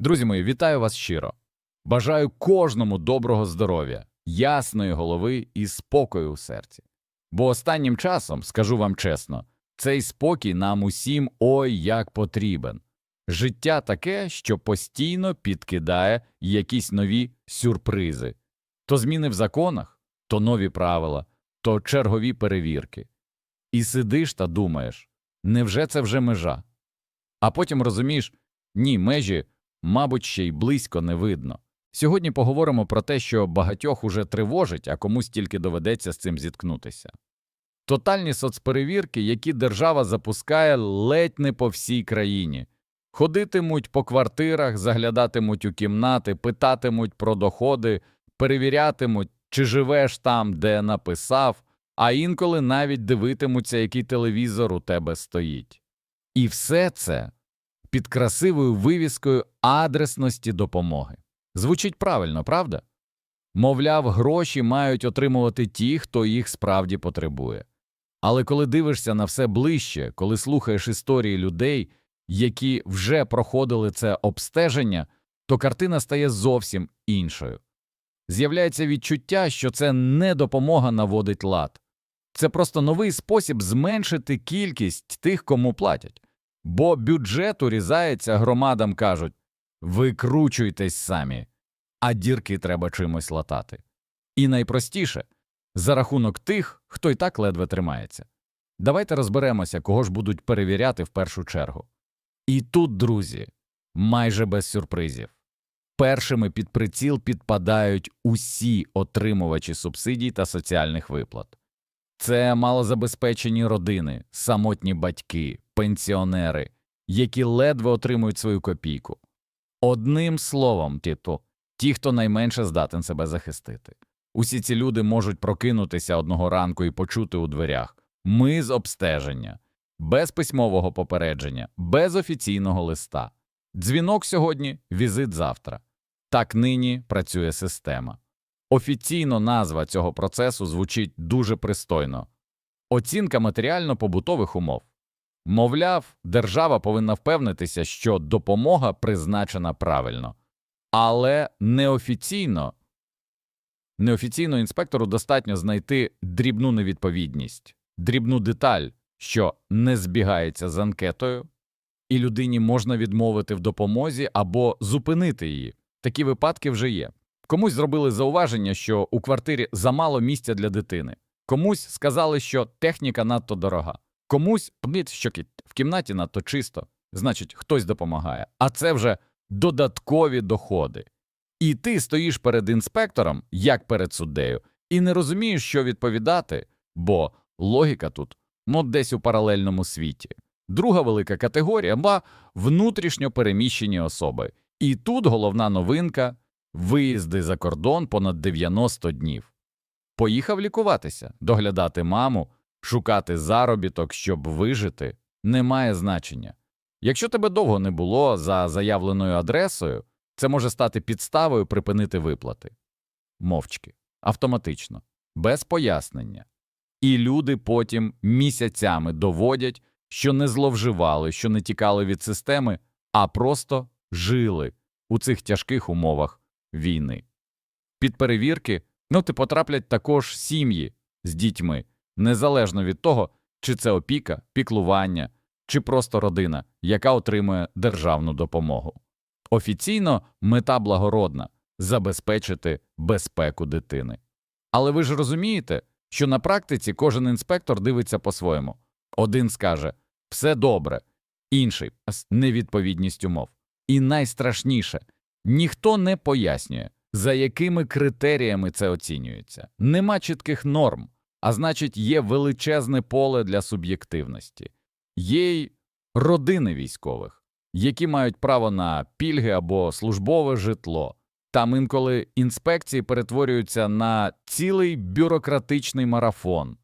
Друзі мої, вітаю вас щиро. Бажаю кожному доброго здоров'я, ясної голови і спокою у серці. Бо останнім часом, скажу вам чесно, цей спокій нам усім ой як потрібен. Життя таке, що постійно підкидає якісь нові сюрпризи. То зміни в законах, то нові правила, то чергові перевірки. І сидиш та думаєш, невже це вже межа? А потім розумієш, ні, межі, мабуть, ще й близько не видно. Сьогодні поговоримо про те, що багатьох уже тривожить, а комусь тільки доведеться з цим зіткнутися. Тотальні соцперевірки, які держава запускає ледь не по всій країні. Ходитимуть по квартирах, заглядатимуть у кімнати, питатимуть про доходи, перевірятимуть, чи живеш там, де написав, а інколи навіть дивитимуться, який телевізор у тебе стоїть. І все це під красивою вивіскою адресності допомоги. Звучить правильно, правда? Мовляв, гроші мають отримувати ті, хто їх справді потребує. Але коли дивишся на все ближче, коли слухаєш історії людей, які вже проходили це обстеження, то картина стає зовсім іншою. З'являється відчуття, що це не допомога наводить лад, це просто новий спосіб зменшити кількість тих, кому платять. Бо бюджет урізається, громадам кажуть викручуйтесь самі, а дірки треба чимось латати. І найпростіше за рахунок тих, хто й так ледве тримається. Давайте розберемося, кого ж будуть перевіряти в першу чергу. І тут, друзі, майже без сюрпризів. Першими під приціл підпадають усі отримувачі субсидій та соціальних виплат. Це малозабезпечені родини, самотні батьки, пенсіонери, які ледве отримують свою копійку. Одним словом, тіто, ті, хто найменше здатен себе захистити. Усі ці люди можуть прокинутися одного ранку і почути у дверях ми з обстеження, без письмового попередження, без офіційного листа. Дзвінок сьогодні, візит завтра. Так нині працює система. Офіційно назва цього процесу звучить дуже пристойно оцінка матеріально-побутових умов. Мовляв, держава повинна впевнитися, що допомога призначена правильно, але неофіційно неофіційно інспектору достатньо знайти дрібну невідповідність, дрібну деталь, що не збігається з анкетою, і людині можна відмовити в допомозі або зупинити її. Такі випадки вже є. Комусь зробили зауваження, що у квартирі замало місця для дитини, комусь сказали, що техніка надто дорога, комусь поміть, що в кімнаті надто чисто, значить, хтось допомагає. А це вже додаткові доходи. І ти стоїш перед інспектором, як перед суддею, і не розумієш, що відповідати, бо логіка тут ну, десь у паралельному світі. Друга велика категорія ба внутрішньо переміщені особи. І тут головна новинка виїзди за кордон понад 90 днів. Поїхав лікуватися, доглядати маму, шукати заробіток, щоб вижити, не має значення. Якщо тебе довго не було за заявленою адресою, це може стати підставою припинити виплати. Мовчки, автоматично, без пояснення. І люди потім місяцями доводять, що не зловживали, що не тікали від системи, а просто жили у цих тяжких умовах війни. Під перевірки ну, ти потраплять також сім'ї з дітьми, незалежно від того, чи це опіка, піклування, чи просто родина, яка отримує державну допомогу. Офіційно мета благородна забезпечити безпеку дитини. Але ви ж розумієте, що на практиці кожен інспектор дивиться по-своєму. Один скаже все добре, інший з невідповідність умов. І найстрашніше ніхто не пояснює, за якими критеріями це оцінюється. Нема чітких норм, а значить, є величезне поле для суб'єктивності. Є й родини військових, які мають право на пільги або службове житло. Там інколи інспекції перетворюються на цілий бюрократичний марафон.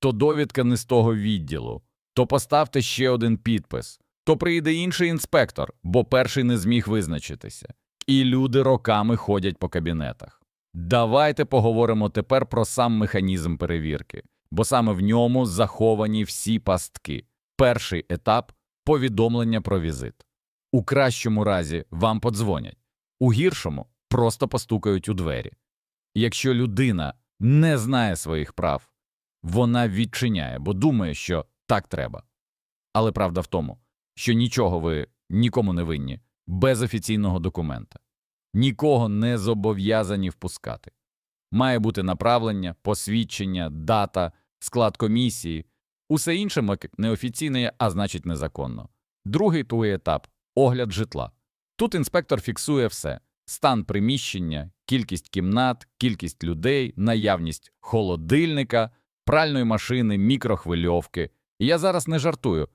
То довідка не з того відділу, то поставте ще один підпис, то приїде інший інспектор, бо перший не зміг визначитися. І люди роками ходять по кабінетах. Давайте поговоримо тепер про сам механізм перевірки, бо саме в ньому заховані всі пастки. Перший етап повідомлення про візит. У кращому разі вам подзвонять, у гіршому просто постукають у двері. Якщо людина не знає своїх прав, вона відчиняє, бо думає, що так треба. Але правда в тому, що нічого ви нікому не винні без офіційного документа, нікого не зобов'язані впускати. Має бути направлення, посвідчення, дата, склад комісії, усе інше неофіційне, а значить незаконно. Другий тугий етап огляд житла. Тут інспектор фіксує все: стан приміщення, кількість кімнат, кількість людей, наявність холодильника, пральної машини, мікрохвильовки. Я зараз не жартую.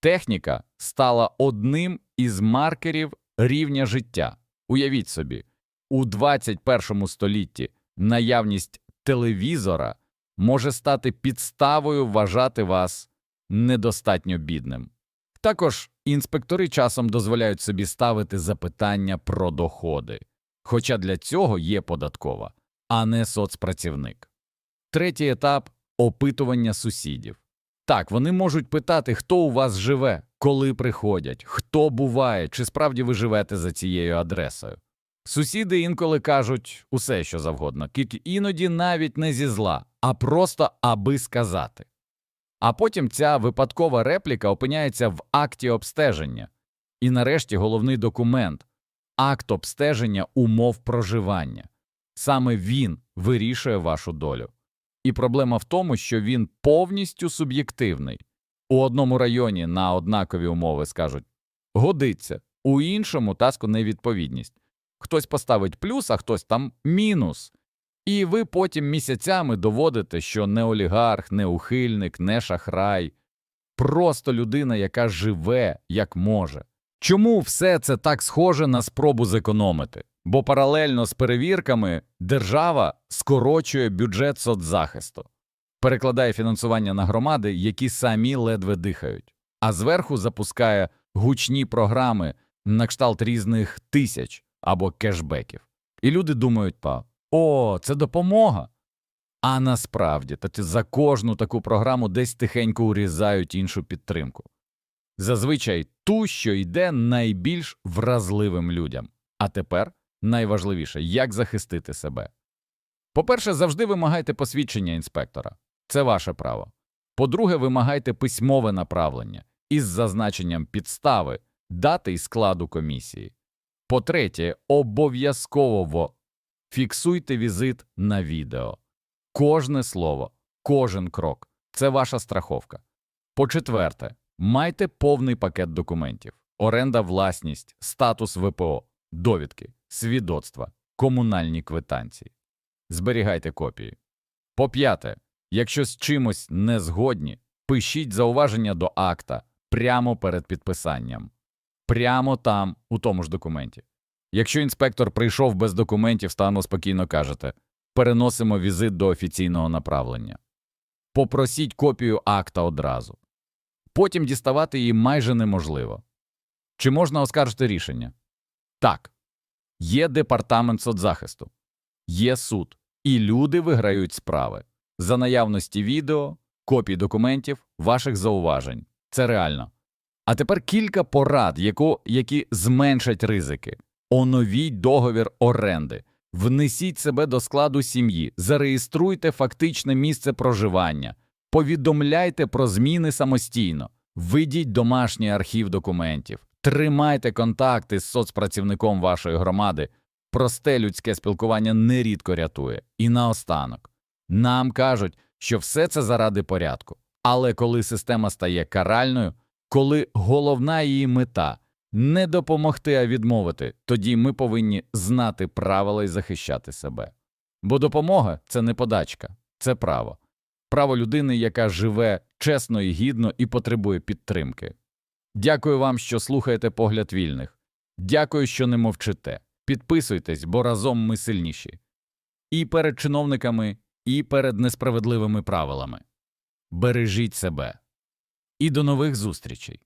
Техніка стала одним із маркерів рівня життя. Уявіть собі, у 21 столітті наявність телевізора може стати підставою вважати вас недостатньо бідним. Також інспектори часом дозволяють собі ставити запитання про доходи, хоча для цього є податкова, а не соцпрацівник. Третій етап опитування сусідів. Так, вони можуть питати, хто у вас живе, коли приходять, хто буває, чи справді ви живете за цією адресою. Сусіди інколи кажуть усе, що завгодно, іноді навіть не зі зла, а просто аби сказати. А потім ця випадкова репліка опиняється в акті обстеження. І нарешті головний документ акт обстеження умов проживання. Саме він вирішує вашу долю. І проблема в тому, що він повністю суб'єктивний. У одному районі на однакові умови скажуть годиться, у іншому таску невідповідність. Хтось поставить плюс, а хтось там мінус. І ви потім місяцями доводите, що не олігарх, не ухильник, не шахрай, просто людина, яка живе як може. Чому все це так схоже на спробу зекономити? Бо паралельно з перевірками держава скорочує бюджет соцзахисту, перекладає фінансування на громади, які самі ледве дихають, а зверху запускає гучні програми на кшталт різних тисяч або кешбеків. І люди думають, па, о, це допомога. А насправді та за кожну таку програму десь тихенько урізають іншу підтримку. Зазвичай ту, що йде найбільш вразливим людям. А тепер найважливіше, як захистити себе. По-перше, завжди вимагайте посвідчення інспектора. Це ваше право. По-друге, вимагайте письмове направлення із зазначенням підстави, дати і складу комісії. По-третє, обов'язково фіксуйте візит на відео. Кожне слово, кожен крок це ваша страховка. По-четверте, майте повний пакет документів: оренда, власність, статус ВПО, довідки, свідоцтва, комунальні квитанції. Зберігайте копії. По-п'яте, якщо з чимось не згодні, пишіть зауваження до акта прямо перед підписанням. Прямо там, у тому ж документі. Якщо інспектор прийшов без документів, стану спокійно кажете переносимо візит до офіційного направлення. Попросіть копію акта одразу. Потім діставати її майже неможливо. Чи можна оскаржити рішення? Так. Є департамент соцзахисту, є суд, і люди виграють справи за наявності відео, копій документів, ваших зауважень. Це реально. А тепер кілька порад, яко, які зменшать ризики. Оновіть договір оренди, внесіть себе до складу сім'ї, зареєструйте фактичне місце проживання, повідомляйте про зміни самостійно, введіть домашній архів документів, тримайте контакти з соцпрацівником вашої громади. Просте людське спілкування нерідко рятує. І наостанок. Нам кажуть, що все це заради порядку. Але коли система стає каральною, коли головна її мета не допомогти, а відмовити, тоді ми повинні знати правила і захищати себе. Бо допомога це не подачка, це право. Право людини, яка живе чесно і гідно і потребує підтримки. Дякую вам, що слухаєте погляд вільних. Дякую, що не мовчите. Підписуйтесь, бо разом ми сильніші. І перед чиновниками, і перед несправедливими правилами. Бережіть себе. І до нових зустрічей!